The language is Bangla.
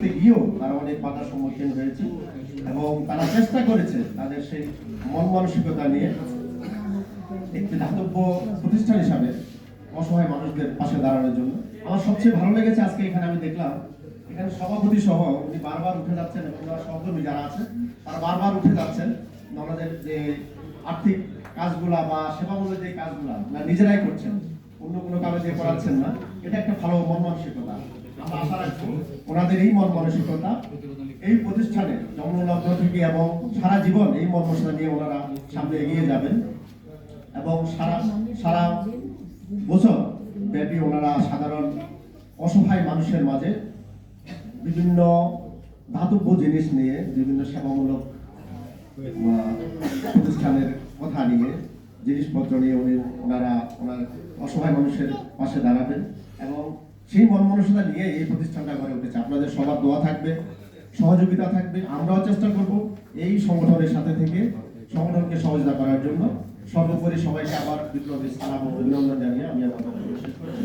গিয়েও তারা অনেক বাধার সম্মুখীন হয়েছে এবং তারা চেষ্টা করেছে তাদের সেই মন মানসিকতা নিয়ে একটি দাতব্য প্রতিষ্ঠান হিসাবে অসহায় মানুষদের পাশে দাঁড়ানোর জন্য। আমার সবচেয়ে ভালো লেগেছে আজকে এখানে আমি দেখলাম, এখানে সভাপতি সহ উনি বারবার উঠে যাচ্ছেন এবং ওনার সহকর্মী যারা আছে, তারা বারবার উঠে যাচ্ছেন। ওনাদের যে আর্থিক কাজগুলা বা সেবামূলক যে কাজগুলা নিজেরাই করছেন। অন্য কোনো কারও দিয়ে করাচ্ছেন না। এটা একটা ভালো মন মানসিকতা। ওনাদের এই মন মানসিকতা, এই প্রতিষ্ঠানে জন্মলগ্ন থেকে এবং সারা জীবন এই মন নিয়ে ওনারা সামনে এগিয়ে যাবেন এবং সারা সারা বছর ব্যাপী ওনারা সাধারণ অসহায় মানুষের মাঝে বিভিন্ন ধাতব্য জিনিস নিয়ে, বিভিন্ন সেবামূলক প্রতিষ্ঠানের কথা নিয়ে, জিনিসপত্র নিয়ে উনি ওনারা, ওনার অসহায় মানুষের পাশে দাঁড়াবেন এবং সেই মনমানসিকতা নিয়ে এই প্রতিষ্ঠানটা গড়ে উঠেছে। আপনাদের সবার দোয়া থাকবে, সহযোগিতা থাকবে, আমরাও চেষ্টা করব এই সংগঠনের সাথে থেকে সংগঠনকে সহযোগিতা করার জন্য। সর্বোপরি সবাইকে আবার বিপ্লবী সালাম অভিনন্দন জানিয়ে আমি আমার শেষ করছি।